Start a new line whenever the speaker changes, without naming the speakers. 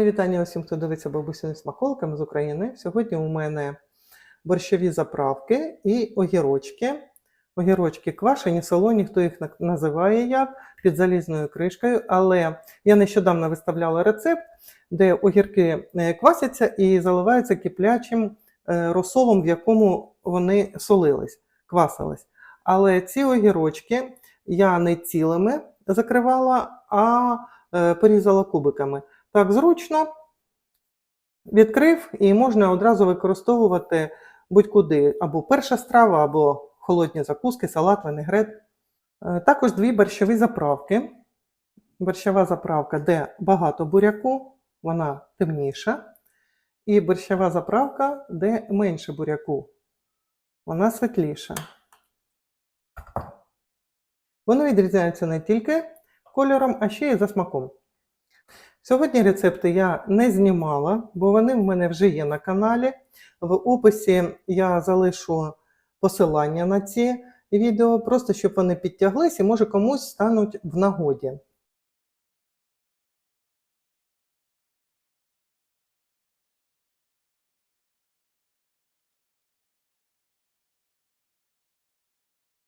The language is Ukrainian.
вітання усім, хто дивиться бабусини смаколиками з України. Сьогодні у мене борщові заправки і огірочки. Огірочки квашені, солоні, хто їх на- називає як, під залізною кришкою. Але я нещодавно виставляла рецепт, де огірки е, квасяться і заливаються киплячим е, розсолом, в якому вони солились, квасились. Але ці огірочки я не цілими закривала, а е, порізала кубиками. Так зручно відкрив і можна одразу використовувати будь-куди або перша страва, або холодні закуски, салат, винегрет. Е, Також дві борщові заправки. Борщова заправка, де багато буряку, вона темніша. І борщова заправка, де менше буряку, вона світліша. Вони відрізняються не тільки кольором, а ще й за смаком. Сьогодні рецепти я не знімала, бо вони в мене вже є на каналі. В описі я залишу посилання на ці відео, просто щоб вони підтяглись і може комусь стануть в нагоді.